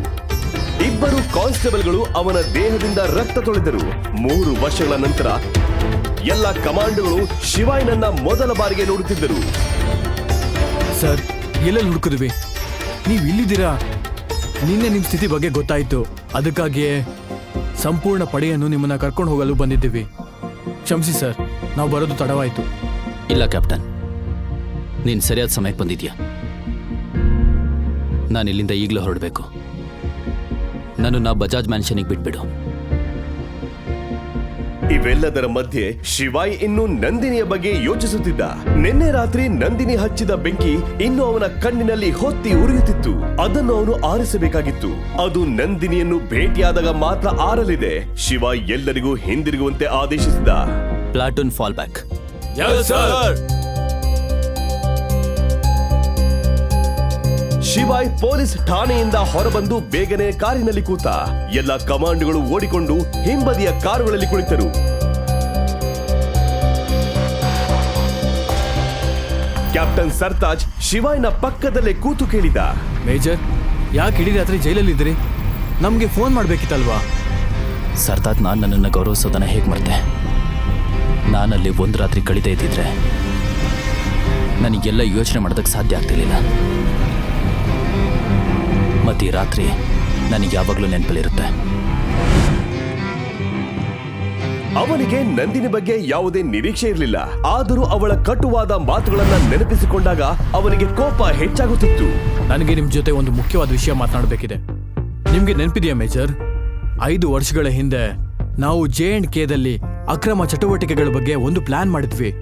Speaker 1: ಇಬ್ಬರು ಕಾನ್ಸ್ಟೇಬಲ್ಗಳು ಅವನ ದೇಹದಿಂದ ರಕ್ತ ತೊಳೆದರು. ಮೂರು ವರ್ಷಗಳ ನಂತರ ಎಲ್ಲ ಕಮಾಂಡ್ಗಳು ಶಿವಾಯ್ನನ್ನ ಮೊದಲ ಬಾರಿಗೆ ನೋಡುತ್ತಿದ್ದರು.
Speaker 3: ಸರ್ ಎಲ್ಲೆಲ್ಲಿ ಹುಡುಕಿದ್ವಿ? ನೀವು ಇಲ್ಲಿದ್ದೀರಾ? ನಿನ್ನೆ ನಿಮ್ಮ ಸ್ಥಿತಿ ಬಗ್ಗೆ ಗೊತ್ತಾಯ್ತು. ಅದಕ್ಕಾಗಿಯೇ ಸಂಪೂರ್ಣ ಪಡೆಯನ್ನು ನಿಮ್ಮನ್ನ ಕರ್ಕೊಂಡು ಹೋಗಲು ಬಂದಿದ್ದೀವಿ. ಕ್ಷಮಿಸಿ ಸರ್ ನಾವು ಬರೋದು ತಡವಾಯಿತು.
Speaker 2: ಇಲ್ಲ ಕ್ಯಾಪ್ಟನ್. ನೀನು ಸರಿಯಾದ ಸಮಯಕ್ಕೆ ಬಂದಿದ್ಯಾ? ನಾನು ಇಲ್ಲಿಂದ ಈಗಲೂ ಹೊರಡಬೇಕು. ನಾ ಬಜಾಜ್ ಮ್ಯಾನ್ಷನಿಗೆ ಬಿಟ್ಬಿಡು.
Speaker 1: ಇವೆಲ್ಲದರ ಮಧ್ಯೆ ಶಿವಾಯ್ ಇನ್ನು ನಂದಿನಿಯ ಬಗ್ಗೆ ಯೋಚಿಸುತ್ತಿದ್ದ. ನಿನ್ನೆ ರಾತ್ರಿ ನಂದಿನಿ ಹಚ್ಚಿದ ಬೆಂಕಿ ಇನ್ನು ಅವನ ಕಣ್ಣಿನಲ್ಲಿ ಹೊತ್ತಿ ಉರಿಯುತ್ತಿತ್ತು. ಅದನ್ನು ಅವನು ಆರಿಸಬೇಕಾಗಿತ್ತು. ಅದು ನಂದಿನಿಯನ್ನು ಭೇಟಿಯಾದಾಗ ಮಾತ್ರ ಆರಲಿದೆ. ಶಿವ ಎಲ್ಲರಿಗೂ ಹಿಂದಿರುಗುವಂತೆ ಆದೇಶಿಸಿದ.
Speaker 2: Platoon fall back
Speaker 1: Shivaay police ಠಾಣೆಯಿಂದ ಹೊರಬಂದು ಬೇಗನೆ ಕಾರಿನಲ್ಲಿ ಕೂತ ಎಲ್ಲ ಕಮಾಂಡ್ಗಳು ಓಡಿಕೊಂಡು ಹಿಂಬದಿಯ ಕಾರುಗಳಲ್ಲಿ ಕುಳಿತರು. ಕ್ಯಾಪ್ಟನ್ ಸರ್ತಾಜ್ ಶಿವಾಯ್ನ ಪಕ್ಕದಲ್ಲೇ ಕೂತು ಕೇಳಿದ.
Speaker 3: ಮೇಜರ್ ಯಾಕೆ ಇಡೀ ರಾತ್ರಿ ಜೈಲಲ್ಲಿದ್ದೀರಿ ನಮಗೆ ಫೋನ್ ಮಾಡಬೇಕಿತ್ತಲ್ವಾ?
Speaker 2: ಸರ್ತಾಜ್ ನಾನು ನನ್ನನ್ನು ಗೌರವಿಸೋದನ್ನ ಹೇಗೆ ಮರ್ತೆ? ನಾನಲ್ಲಿ ಒಂದು ರಾತ್ರಿ ಕಳಿದೇ ಇದ್ದಿದ್ರೆ ನನಗೆಲ್ಲ ಯೋಚನೆ ಮಾಡೋದಕ್ಕೆ ಸಾಧ್ಯ ಆಗ್ತಿರ್ಲಿಲ್ಲ. ಈ ರಾತ್ರಿ ನನಗೆ ಯಾವಾಗಲೂ ನೆನಪಲ್ಲಿರುತ್ತೆ.
Speaker 1: ಅವನಿಗೆ ನಂದಿನಿ ಬಗ್ಗೆ ಯಾವುದೇ ನಿರೀಕ್ಷೆ ಇರಲಿಲ್ಲ. ಆದರೂ ಅವಳ ಕಟುವಾದ ಮಾತುಗಳನ್ನ ನೆನಪಿಸಿಕೊಂಡಾಗ ಅವನಿಗೆ ಕೋಪ ಹೆಚ್ಚಾಗುತ್ತಿತ್ತು.
Speaker 3: ನನಗೆ ನಿಮ್ಮ ಜೊತೆ ಒಂದು ಮುಖ್ಯವಾದ ವಿಷಯ ಮಾತನಾಡಬೇಕಿದೆ. ನಿಮಗೆ ನೆನಪಿದೆಯಾ ಮೇಜರ್? ಐದು ವರ್ಷಗಳ ಹಿಂದೆ ನಾವು ಜೆ ಅಂಡ್ ಕೆದಲ್ಲಿ ಅಕ್ರಮ ಚಟುವಟಿಕೆಗಳ ಬಗ್ಗೆ ಒಂದು ಪ್ಲಾನ್ ಮಾಡಿದ್ವಿ.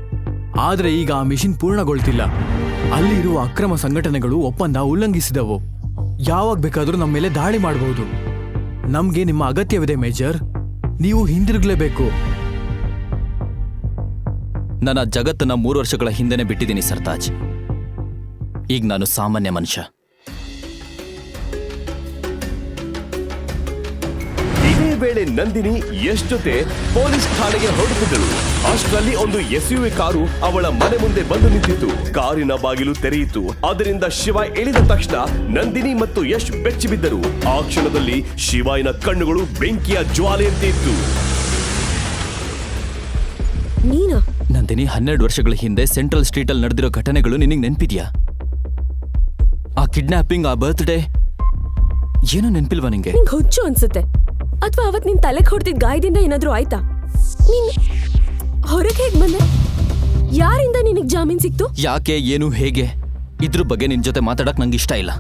Speaker 3: ಆದರೆ ಈಗ ಆ ಮಿಷಿನ್ ಪೂರ್ಣಗೊಳ್ತಿಲ್ಲ. ಅಲ್ಲಿರುವ ಅಕ್ರಮ ಸಂಘಟನೆಗಳು ಒಪ್ಪಂದ ಉಲ್ಲಂಘಿಸಿದವು. ಯಾವಾಗ ಬೇಕಾದರೂ ನಮ್ಮ ಮೇಲೆ ದಾಳಿ ಮಾಡಬಹುದು ನಮ್ಗೆ ನಿಮ್ಮ ಅಗತ್ಯವಿದೆ ಮೇಜರ್. ನೀವು ಹಿಂದಿರುಗಲೇಬೇಕು.
Speaker 2: ನನ್ನ ಜಗತ್ತನ್ನ ಮೂರು ವರ್ಷಗಳ ಹಿಂದೆನೆ ಬಿಟ್ಟಿದ್ದೀನಿ ಸರ್ತಾಜ್. ಈಗ ನಾನು ಸಾಮಾನ್ಯ ಮನುಷ್ಯ.
Speaker 1: ಇದೇ ವೇಳೆ ನಂದಿನಿ ಎಷ್ಟೊತ್ತೆ ಜೊತೆ ಪೊಲೀಸ್ ಠಾಣೆಗೆ ಹೊರಡುತ್ತಿದ್ದಳು ಅಷ್ಟರಲ್ಲಿ ಒಂದು ಎಸ್ಯುವಿ ಕಾರು ಅವಳ ಮನೆ ಮುಂದೆ ಬಂದು ನಿಂತಿತ್ತು. ಕಾರಿನ ಬಾಗಿಲು ತೆರೆಯಿತು. ಅದರಿಂದ ಶಿವ ಇಳಿದ ತಕ್ಷಣ ನಂದಿನಿ ಮತ್ತು ಯಶ್ ಬೆಚ್ಚಿ ಬಿದ್ದರು. ಆ ಕ್ಷಣದಲ್ಲಿ ಶಿವಾಯಿನ ಕಣ್ಣುಗಳು ಬೆಂಕಿಯ ಜ್ವಾಲೆಯಂತೆ ಇತ್ತು.
Speaker 5: ನೀನಾ?
Speaker 2: ನಂದಿನಿ ಹನ್ನೆರಡು ವರ್ಷಗಳ ಹಿಂದೆ ಸೆಂಟ್ರಲ್ ಸ್ಟ್ರೀಟ್ ಅಲ್ಲಿ ನಡೆದಿರೋ ಘಟನೆಗಳು ನಿನಗೆ ನೆನಪಿದ್ಯಾ? ಆ ಕಿಡ್ನಾಪಿಂಗ್ ಆ ಬರ್ತ್ಡೇ ಏನು ನೆನಪಿಲ್ವಾ ನಿಂಗೆ?
Speaker 5: ನಿಂಗ್ ಹುಚ್ಚು ಅನ್ಸುತ್ತೆ. ಅಥವಾ ಅವತ್ ನಿನ್ ತಲೆಗೆ ಹೊಡೆದಿದ್ದ ಗಾಯದಿಂದ ಏನಾದ್ರೂ ಆಯ್ತಾ? ನೀನ್ ಹೊರಗೆ ಹೇಗ್ ಬಂದೆ? ಯಾರಿಂದ ನಿನಗ್ ಜಾಮೀನ್ ಸಿಕ್ತು?
Speaker 2: ಯಾಕೆ ಏನು ಹೇಗೆ? ಇದ್ರ ಬಗ್ಗೆ ನಿನ್ ಜೊತೆ ಮಾತಾಡಕ್ ನಂಗೆ ಇಷ್ಟ ಇಲ್ಲ.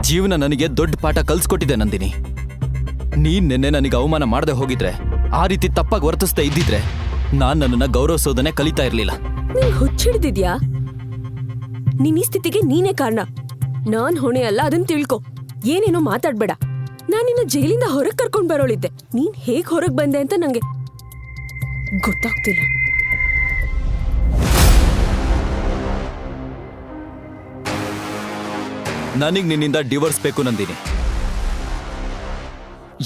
Speaker 2: ಜೀವನ ನನಗೆ ದೊಡ್ಡ ಪಾಠ ಕಲ್ಸ್ಕೊಟ್ಟಿದೆ ನಂದಿನಿ. ನೀನ್ ನಿನ್ನೆ ನನಗೆ ಅವಮಾನ ಮಾಡದೆ ಹೋಗಿದ್ರೆ ಆ ರೀತಿ ತಪ್ಪಾಗಿ ವರ್ತಿಸ್ತಾ ಇದ್ದಿದ್ರೆ ನಾನ್ ನನ್ನನ್ನ ಗೌರವಿಸೋದನ್ನೇ ಕಲಿತಾ ಇರ್ಲಿಲ್ಲ.
Speaker 5: ನೀನ್ ಹುಚ್ಚಿಡ್ದಿದ್ಯಾ? ನಿನ್ ಈ ಸ್ಥಿತಿಗೆ ನೀನೇ ಕಾರಣ. ನಾನ್ ಹೊಣೆ ಅಲ್ಲ ಅದನ್ ತಿಳ್ಕೊ. ಏನೇನೋ ಮಾತಾಡ್ಬೇಡ. ನಾನಿನ್ನ ನಿನ್ನ ಜೈಲಿಂದ ಹೊರಗ್ ಕರ್ಕೊಂಡ್ ಬರೋಳಿದ್ದೆ. ನೀನ್ ಹೇಗ್ ಹೊರಗ್ ಬಂದೆ ಅಂತ ನಂಗೆ ಗೊತ್ತಾಗ್ತಿಲ್ಲ.
Speaker 2: ನನಗ್ ನಿನ್ನಿಂದ ಡಿವೋರ್ಸ್ ಬೇಕು ನಂದಿನಿ.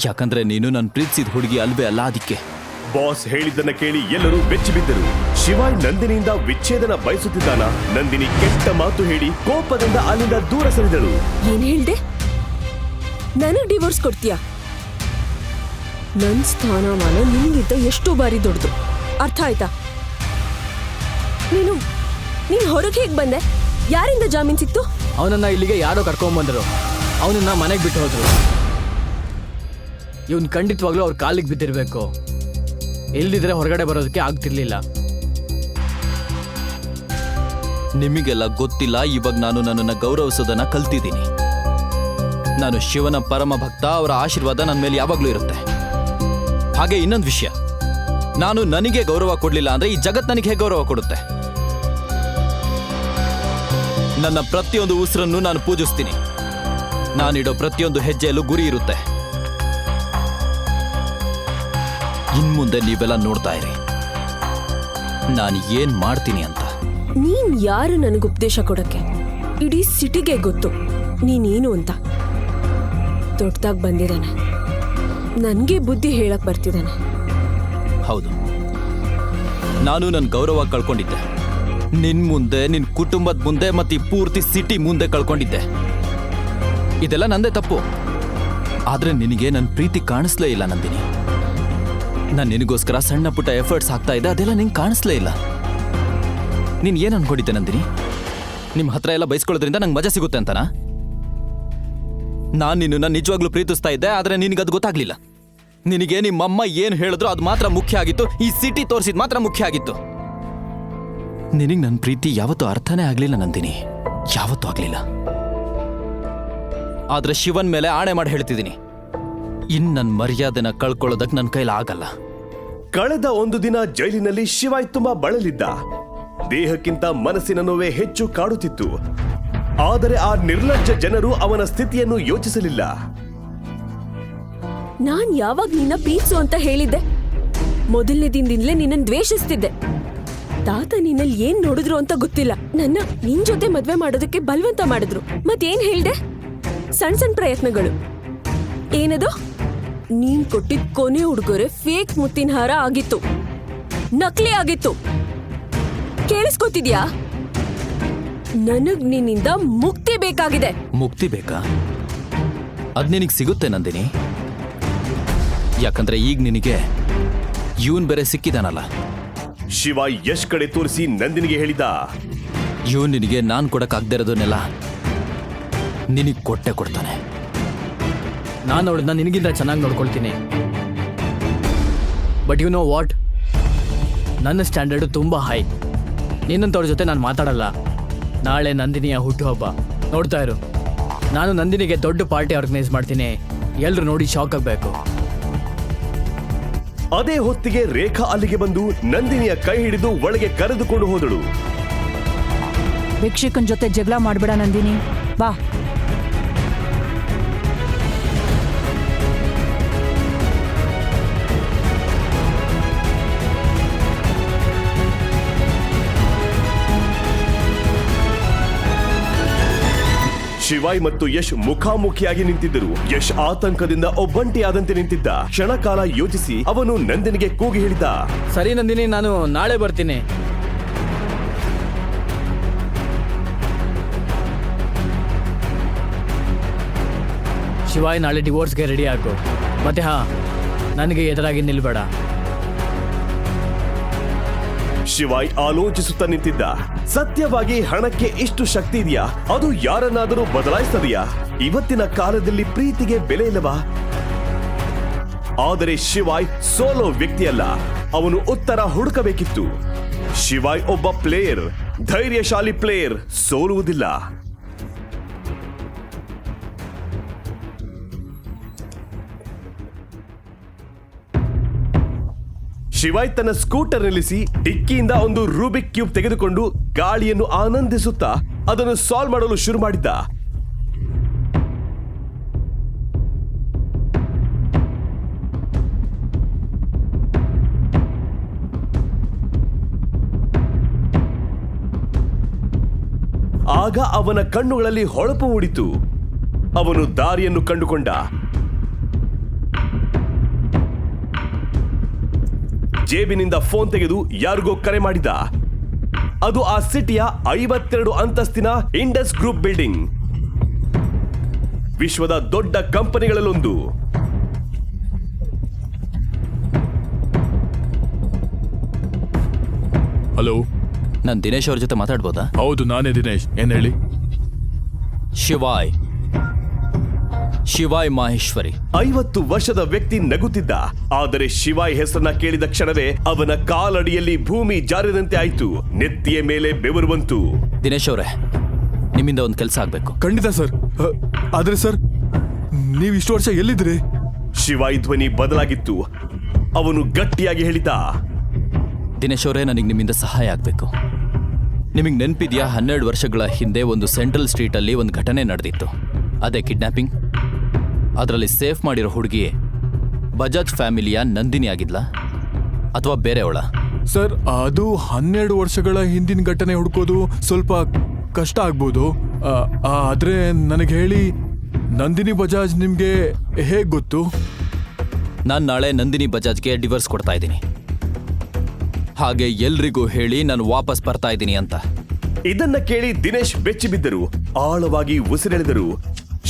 Speaker 2: ಯಾಕಂದ್ರೆ ನೀನು ನನ್ನ ಪ್ರೀತಿಸಿದ ಹುಡುಗಿ ಅಲ್ವೇ ಅಲ್ಲ ಅದಕ್ಕೆ.
Speaker 1: ಬಾಸ್ ಹೇಳಿದ್ದನ್ನ ಕೇಳಿ ಎಲ್ಲರೂ ಬೆಚ್ಚಿ ಬಿದ್ದರು. ಶಿವಾಯ್ ನಂದಿನಿಯಿಂದ ವಿಚ್ಛೇದನ ಬಯಸುತ್ತಿದ್ದಾನ? ನಂದಿನಿ ಕೆಟ್ಟ ಮಾತು ಹೇಳಿ ಕೋಪದಿಂದ ಅಲ್ಲಿಂದ ದೂರ ಸರಿದಳು.
Speaker 5: ಏನ್ ಹೇಳ್ದೆ? ನನಗ್ ಡಿವೋರ್ಸ್ ಕೊಡ್ತೀಯಾ? ನನ್ ಸ್ಥಾನಮಾನ ನಿನ್ಗಿಂತ ಎಷ್ಟು ಬಾರಿ ದೊಡ್ಡದು. ಅರ್ಥ ಆಯ್ತಾ? ನೀನು ನೀನ್ ಹೊರಗೆ ಹೇಗ್ ಬಂದೆ? ಯಾರಿಂದ ಜಾಮೀನ್ ಸಿಕ್ತು?
Speaker 3: ಅವನನ್ನ ಇಲ್ಲಿಗೆ ಯಾರೋ ಕರ್ಕೊಂಬಂದರು. ಅವನನ್ನ ಮನೆಗೆ ಬಿಟ್ಟು ಹೋದ್ರು. ಇವನ್ ಖಂಡಿತವಾಗ್ಲೂ ಅವ್ರ ಕಾಲಿಗೆ ಬಿದ್ದಿರ್ಬೇಕು. ಇಲ್ದಿದ್ರೆ ಹೊರಗಡೆ ಬರೋದಕ್ಕೆ ಆಗ್ತಿರ್ಲಿಲ್ಲ.
Speaker 2: ನಿಮಗೆಲ್ಲ ಗೊತ್ತಿಲ್ಲ ಇವಾಗ ನಾನು ನನ್ನನ್ನು ಗೌರವಿಸೋದನ್ನ ಕಲ್ತಿದ್ದೀನಿ. ನಾನು ಶಿವನ ಪರಮ ಭಕ್ತ ಅವರ ಆಶೀರ್ವಾದ ನನ್ನ ಮೇಲೆ ಯಾವಾಗಲೂ ಇರುತ್ತೆ. ಹಾಗೆ ಇನ್ನೊಂದು ವಿಷಯ. ನಾನು ನನಗೆ ಗೌರವ ಕೊಡಲಿಲ್ಲ ಅಂದ್ರೆ ಈ ಜಗತ್ ನನಗೆ ಹೇಗೆ ಗೌರವ ಕೊಡುತ್ತೆ? ನನ್ನ ಪ್ರತಿಯೊಂದು ಉಸಿರನ್ನು ನಾನು ಪೂಜಿಸ್ತೀನಿ. ನಾನಿಡೋ ಪ್ರತಿಯೊಂದು ಹೆಜ್ಜೆಯಲ್ಲೂ ಗುರಿ ಇರುತ್ತೆ. ಇನ್ಮುಂದೆ ನೀವೆಲ್ಲ ನೋಡ್ತಾ ಇರಿ. ನಾನು ಏನ್ ಮಾಡ್ತೀನಿ ಅಂತ.
Speaker 5: ನೀನ್ ಯಾರು ನನಗೆ ಉಪದೇಶ ಕೊಡಕ್ಕೆ? ಇಡೀ ಸಿಟಿಗೆ ಗೊತ್ತು. ನೀನೇನು ಅಂತ. ದೊಡ್ಡದಾಗ್ ಬಂದಿದ್ದಾನೆ. ನನ್ಗೆ ಬುದ್ಧಿ ಹೇಳಕ್ ಬರ್ತಿದ್ದಾನೆ
Speaker 2: ಹೌದು. ನಾನು ನನ್ನ ಗೌರವ ಕಳ್ಕೊಂಡಿದ್ದೆ. ನಿನ್ ಮುಂದೆ, ನಿನ್ ಕುಟುಂಬದ ಮುಂದೆ ಮತ್ತೆ ಪೂರ್ತಿ ಸಿಟಿ ಮುಂದೆ ಕಳ್ಕೊಂಡಿದ್ದೆ. ಇದೆಲ್ಲ ನಂದೇ ತಪ್ಪು. ಆದ್ರೆ ನಿನಗೆ ನನ್ನ ಪ್ರೀತಿ ಕಾಣಿಸ್ಲೇ ಇಲ್ಲ ನಂದಿನಿ. ನಾನು ನಿನಗೋಸ್ಕರ ಸಣ್ಣ ಪುಟ್ಟ ಎಫರ್ಟ್ಸ್ ಹಾಕ್ತಾ ಇದ್ದೆ, ಅದೆಲ್ಲ ನಿಂಗೆ ಕಾಣಿಸ್ಲೇ ಇಲ್ಲ. ನೀನು ಏನು ಅನ್ಕೊಂಡಿದ್ದೆ ನಂದಿನಿ? ನಿಮ್ಮ ಹತ್ರ ಎಲ್ಲ ಬಯಸ್ಕೊಳ್ಳೋದ್ರಿಂದ ನಂಗೆ ಮಜಾ ಸಿಗುತ್ತೆ ಅಂತನಾ? ನಾನು ನಿನ್ನನ್ನ ನಿಜವಾಗ್ಲೂ ಪ್ರೀತಿಸ್ತಾ ಇದ್ದೆ, ಆದ್ರೆ ನಿನಗದು ಗೊತ್ತಾಗ್ಲಿಲ್ಲ. ನಿನಗೆ ನಿಮ್ಮಮ್ಮ ಏನ್ ಹೇಳಿದ್ರು ಅದು ಮಾತ್ರ ಮುಖ್ಯ ಆಗಿತ್ತು. ಈ ಸಿಟಿ ತೋರಿಸಿದ್ ಮಾತ್ರ ಮುಖ್ಯ ಆಗಿತ್ತು. ನಿನಗೆ ನನ್ನ ಪ್ರೀತಿ ಯಾವತ್ತೂ ಅರ್ಥನೇ ಆಗ್ಲಿಲ್ಲ ನಂದಿನಿ. ಯಾವತ್ತೂ ಆಗ್ಲಿಲ್ಲ. ಆದ್ರೆ ಶಿವನ್ ಮೇಲೆ ಆಣೆ ಮಾಡಿ ಹೇಳ್ತಿದ್ದೀನಿ. ಇನ್ ನನ್ನ ಮರ್ಯಾದೆನ ಕಳ್ಕೊಳ್ಳೋದಕ್ ನನ್ನ ಕೈಲಿ ಆಗಲ್ಲ.
Speaker 1: ಕಳೆದ ಒಂದು ದಿನ ಜೈಲಿನಲ್ಲಿ ಶಿವಾಯ್ ತುಂಬಾ ಬಳಲಿದ್ದ. ದೇಹಕ್ಕಿಂತ ಮನಸ್ಸಿನ ನೋವೇ ಹೆಚ್ಚು ಕಾಡುತ್ತಿತ್ತು. ಆದರೆ ಆ ನಿರ್ಲಜ್ಜ ಜನರು ಅವನ ಸ್ಥಿತಿಯನ್ನು ಯೋಚಿಸಲಿಲ್ಲ.
Speaker 5: ನಾನ್ ಯಾವಾಗ ನಿನ್ನ ಪೀಸು ಅಂತ ಹೇಳಿದ್ದೆ? ಮೊದಲನೇ ದಿನದಿಂದಲೇ ನಿನ್ನ ದ್ವೇಷಿಸ್ತಿದ್ದೆ. ತಾತ ನಿನ್ನಲ್ಲಿ ಏನ್ ನೋಡಿದ್ರು ಅಂತ ಗೊತ್ತಿಲ್ಲ. ನನ್ನ, ನಿನ್ ಜೊತೆ ಮದ್ವೆ ಮಾಡೋದಕ್ಕೆ ಬಲವಂತ ಮಾಡಿದ್ರು. ಮತ್ತೇನ್ ಹೇಳ್ದೆ? ಸಣ್ಣ ಸಣ್ಣ ಪ್ರಯತ್ನಗಳು. ಏನದು? ನೀನ್ ಕೊಟ್ಟಿದ್ ಕೊನೆ ಉಡುಗೊರೆ ಫೇಕ್ ಮುತ್ತಿನ ಹಾರ ಆಗಿತ್ತು. ನಕಲಿ ಆಗಿತ್ತು. ಕೇಳಿಸ್ಕೊತಿದ್ಯಾ? ನನಗ್ ನಿನ್ನಿಂದ ಮುಕ್ತಿ ಬೇಕಾಗಿದೆ.
Speaker 2: ಮುಕ್ತಿ ಬೇಕಾ? ಅದ್ ನಿನಗ್ ಸಿಗುತ್ತೆ ನಂದಿನಿ. ಯಾಕಂದ್ರೆ ಈಗ ನಿನಗೆ ಇವನ್ ಬೇರೆ ಸಿಕ್ಕಿದಾನಲ್ಲ.
Speaker 1: ಶಿವ ಯಶ್ ಕಡೆ ತೋರಿಸಿ ನಂದಿನಿಗೆ ಹೇಳಿದ.
Speaker 2: ಇವನ್ ನಿನಗೆ ನಾನ್ ಕೊಡಕ್ ಆಗ್ದಿರೋದನ್ನೆಲ್ಲ ನಿನಗ್ ಕೊಟ್ಟೆ ಕೊಡ್ತಾನೆ.
Speaker 3: ನಾನು ಅವಳನ್ನ ನಿನಗಿಂತ ಚೆನ್ನಾಗಿ ನೋಡ್ಕೊಳ್ತೀನಿ. ಬಟ್ ಯು ನೋ ವಾಟ್ ನನ್ನ ಸ್ಟ್ಯಾಂಡರ್ಡು ತುಂಬ ಹೈ ನಿನ್ನಂಥವ್ರ ಜೊತೆ ನಾನು ಮಾತಾಡಲ್ಲ. ನಾಳೆ ನಂದಿನಿಯ ಹುಟ್ಟುಹಬ್ಬ ನೋಡ್ತಾ ಇರು. ನಾನು ನಂದಿನಿಗೆ ದೊಡ್ಡ ಪಾರ್ಟಿ ಆರ್ಗನೈಸ್ ಮಾಡ್ತೀನಿ. ಎಲ್ಲರೂ ನೋಡಿ ಶಾಕ್ ಆಗಬೇಕು.
Speaker 1: ಅದೇ ಹೊತ್ತಿಗೆ ರೇಖಾ ಅಲ್ಲಿಗೆ ಬಂದು ನಂದಿನಿಯ ಕೈ ಹಿಡಿದು ಒಳಗೆ ಕರೆದುಕೊಂಡು ಹೋದಳು.
Speaker 7: ಭಿಕ್ಷಕನ್ ಜೊತೆ ಜಗಳ ಮಾಡ್ಬೇಡ ನಂದಿನಿ. ಬಾ.
Speaker 1: ಶಿವಾಯ್ ಮತ್ತು ಯಶ್ ಮುಖಾಮುಖಿಯಾಗಿ ನಿಂತಿದ್ದರು. ಯಶ್ ಆತಂಕದಿಂದ ಒಬ್ಬಂಟಿಯಾದಂತೆ ನಿಂತಿದ್ದ. ಕ್ಷಣಕಾಲ ಯೋಚಿಸಿ ಅವನು ನಂದಿನಿಗೆ ಕೂಗಿ ಹೇಳಿದ.
Speaker 3: ಸರಿ ನಂದಿನಿ, ನಾನು ನಾಳೆ ಬರ್ತೀನಿ. ಶಿವಾಯ್ ನಾಳೆ ಡಿವೋರ್ಸ್ಗೆ ರೆಡಿ ಆಗು. ಮತ್ತೆ ಹಾ, ನನಗೆ ಎದುರಾಗಿ ನಿಲ್ಬೇಡ.
Speaker 1: ಶಿವಾಯ್ ಆಲೋಚಿಸುತ್ತಾ ನಿಂತಿದ್ದ. ಸತ್ಯವಾಗಿ ಹಣಕ್ಕೆ ಇಷ್ಟು ಶಕ್ತಿ ಇದೆಯಾ? ಅದು ಯಾರನ್ನಾದರೂ ಬದಲಾಯಿಸ್ತದೆಯಾ? ಇವತ್ತಿನ ಕಾಲದಲ್ಲಿ ಪ್ರೀತಿಗೆ ಬೆಲೆ ಇಲ್ಲವಾ? ಆದರೆ ಶಿವಾಯ್ ಸೋಲೋ ವ್ಯಕ್ತಿಯಲ್ಲ. ಅವನು ಉತ್ತರ ಹುಡುಕಬೇಕಿತ್ತು. ಶಿವಾಯ್ ಒಬ್ಬ ಪ್ಲೇಯರ್, ಧೈರ್ಯಶಾಲಿ ಪ್ಲೇಯರ್, ಸೋಲುವುದಿಲ್ಲ. ಶಿವಾಯ್ ತನ್ನ ಸ್ಕೂಟರ್ ನಿಲ್ಲಿಸಿ ಡಿಕ್ಕಿಯಿಂದ ಒಂದು ರೂಬಿಕ್ ಕ್ಯೂಬ್ ತೆಗೆದುಕೊಂಡು ಗಾಳಿಯನ್ನು ಆನಂದಿಸುತ್ತಾ ಅದನ್ನು ಸಾಲ್ವ್ ಮಾಡಲು ಶುರು ಮಾಡಿದ್ದ. ಆಗ ಅವನ ಕಣ್ಣುಗಳಲ್ಲಿ ಹೊಳಪು ಮೂಡಿತು. ಅವನು ದಾರಿಯನ್ನು ಕಂಡುಕೊಂಡ. ಜೇಬಿನಿಂದ ಫೋನ್ ತೆಗೆದು ಯಾರಿಗೋ ಕರೆ ಮಾಡಿದ. ಅದು ಆ ಸಿಟಿಯ ಐವತ್ತೆರಡು ಅಂತಸ್ತಿನ ಇಂಡಸ್ ಗ್ರೂಪ್ ಬಿಲ್ಡಿಂಗ್. ವಿಶ್ವದ ದೊಡ್ಡ ಕಂಪನಿಗಳಲ್ಲೊಂದು.
Speaker 3: ಹಲೋ?
Speaker 2: ನಾನು ದಿನೇಶ್ ಅವ್ರ ಜೊತೆ ಮಾತಾಡ್ಬೋದಾ?
Speaker 3: ಹೌದು ನಾನೇ ದಿನೇಶ್. ಏನ್ ಹೇಳಿ?
Speaker 2: ಶಿವಾಯ್. ಶಿವಾಯ್ ಮಾಹೇಶ್ವರಿ.
Speaker 1: ಐವತ್ತು ವರ್ಷದ ವ್ಯಕ್ತಿ ನಗುತ್ತಿದ್ದ ಆದರೆ ಶಿವಾಯ್ ಹೆಸರನ್ನ ಕೇಳಿದ ಕ್ಷಣವೇ ಅವನ ಕಾಲಡಿಯಲ್ಲಿ ಭೂಮಿ ಜಾರಿದಂತೆ ಆಯ್ತು ನೆತ್ತಿಯ ಮೇಲೆ ಬೆವರು ಬಂತು.
Speaker 2: ದಿನೇಶ್ ಅವರೇ ನಿಮ್ಮಿಂದ ಒಂದು ಕೆಲಸ ಆಗ್ಬೇಕು.
Speaker 3: ಖಂಡಿತ ಸರ್. ಆದ್ರೆ ಸರ್ ನೀವು ಇಷ್ಟು ವರ್ಷ ಎಲ್ಲಿದ್ರಿ
Speaker 1: ಶಿವಾಯ್ ಧ್ವನಿ ಬದಲಾಗಿತ್ತು. ಅವನು ಗಟ್ಟಿಯಾಗಿ ಹೇಳಿದ
Speaker 2: ದಿನೇಶ್ ಅವರೇ ನನಗೆ ನಿಮ್ಮಿಂದ ಸಹಾಯ ಆಗ್ಬೇಕು. ನಿಮಗೆ ನೆನಪಿದೆಯಾ ಹನ್ನೆರಡು ವರ್ಷಗಳ ಹಿಂದೆ ಒಂದು ಸೆಂಟ್ರಲ್ ಸ್ಟ್ರೀಟಲ್ಲಿ ಒಂದು ಘಟನೆ ನಡೆದಿತ್ತು. ಅದೇ ಕಿಡ್ನ್ಯಾಪಿಂಗ್ ಅದರಲ್ಲಿ ಸೇಫ್ ಮಾಡಿರೋ ಹುಡುಗಿ ಬಜಾಜ್ ಫ್ಯಾಮಿಲಿಯ ನಂದಿನಿ ಆಗಿದ್ಲಾ? ಅಥವಾ ಬೇರೆಯವಳ?
Speaker 3: ಸರ್ ಅದು ಹನ್ನೆರಡು ವರ್ಷಗಳ ಹಿಂದಿನ ಘಟನೆ ಹುಡುಕೋದು ಸ್ವಲ್ಪ ಕಷ್ಟ ಆಗ್ಬೋದು. ಆದ್ರೆ ನನಗೆ ಹೇಳಿ ನಂದಿನಿ ಬಜಾಜ್ ನಿಮಗೆ ಹೇಗೆ ಗೊತ್ತು?
Speaker 2: ನಾನು ನಾಳೆ ನಂದಿನಿ ಬಜಾಜ್ಗೆ ಡಿವರ್ಸ್ ಕೊಡ್ತಾ ಇದ್ದೀನಿ. ಹಾಗೆ ಎಲ್ರಿಗೂ ಹೇಳಿ ನಾನು ವಾಪಸ್ ಬರ್ತಾ ಇದ್ದೀನಿ ಅಂತ.
Speaker 1: ಇದನ್ನ ಕೇಳಿ ದಿನೇಶ್ ಬೆಚ್ಚಿ ಬಿದ್ದರು. ಆಳವಾಗಿ ಉಸಿರೆಳೆದರು.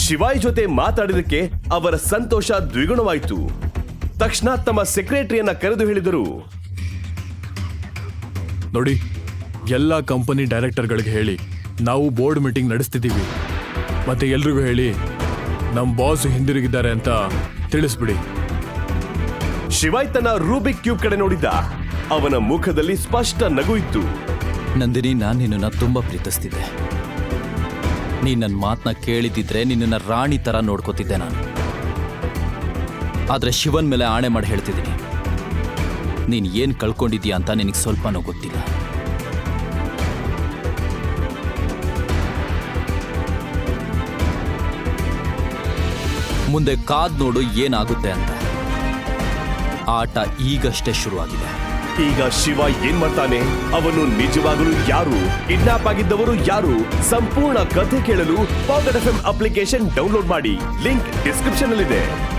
Speaker 1: ಶಿವಾಯ್ ಜೊತೆ ಮಾತಾಡಿದಕ್ಕೆ ಅವರ ಸಂತೋಷ ದ್ವಿಗುಣವಾಯಿತು. ತಕ್ಷಣ ತಮ್ಮ ಸೆಕ್ರೆಟರಿಯನ್ನ ಕರೆದು ಹೇಳಿದರು.
Speaker 3: ನೋಡಿ ಎಲ್ಲ ಕಂಪನಿ ಡೈರೆಕ್ಟರ್ಗಳಿಗೆ ಹೇಳಿ ನಾವು ಬೋರ್ಡ್ ಮೀಟಿಂಗ್ ನಡೆಸ್ತಿದ್ದೀವಿ. ಮತ್ತೆ ಎಲ್ರಿಗೂ ಹೇಳಿ ನಮ್ಮ ಬಾಸ್ ಹಿಂದಿರುಗಿದ್ದಾರೆ ಅಂತ ತಿಳಿಸ್ಬಿಡಿ.
Speaker 1: ಶಿವಾಯ್ ತನ್ನ ರೂಬಿಕ್ ಕ್ಯೂಬ್ ಕಡೆ ನೋಡಿದ್ದ. ಅವನ ಮುಖದಲ್ಲಿ ಸ್ಪಷ್ಟ ನಗು ಇತ್ತು.
Speaker 2: ನಂದಿನಿ ನಾನು ನಿನ್ನನ್ನು ತುಂಬಾ ಪ್ರೀತಿಸ್ತಿದ್ದೆ. ನೀನು ನನ್ನ ಮಾತನ್ನ ಕೇಳಿದ್ದಿದ್ರೆ ನಿನ್ನ ರಾಣಿ ತರ ನೋಡ್ಕೋತಿದ್ದೆ ನಾನು. ಆದ್ರೆ ಶಿವನ್ ಮೇಲೆ ಆಣೆ ಮಾಡಿ ಹೇಳ್ತಿದ್ದೀನಿ. ನೀನು ಏನು ಕಳ್ಕೊಂಡಿದ್ಯಾ ಅಂತ ನಿನಗೆ ಸ್ವಲ್ಪನೂ ಗೊತ್ತಿಲ್ಲ. ಮುಂದೆ ಕಾದ್ ನೋಡು ಏನಾಗುತ್ತೆ ಅಂತ. ಆಟ ಈಗಷ್ಟೇ ಶುರುವಾಗಿದೆ.
Speaker 1: ಈಗ ಶಿವ ಏನ್ ಮಾಡ್ತಾನೆ? ಅವನು ನಿಜವಾಗಲೂ ಯಾರು? ಕಿಡ್ನಾಪ್ ಆಗಿದ್ದವರು ಯಾರು? ಸಂಪೂರ್ಣ ಕಥೆ ಕೇಳಲು ಪಾಕೆಟ್ ಎಫ್ ಅಪ್ಲಿಕೇಶನ್ ಡೌನ್ಲೋಡ್ ಮಾಡಿ. ಲಿಂಕ್ ಡಿಸ್ಕ್ರಿಪ್ಷನ್ ಅಲ್ಲಿದೆ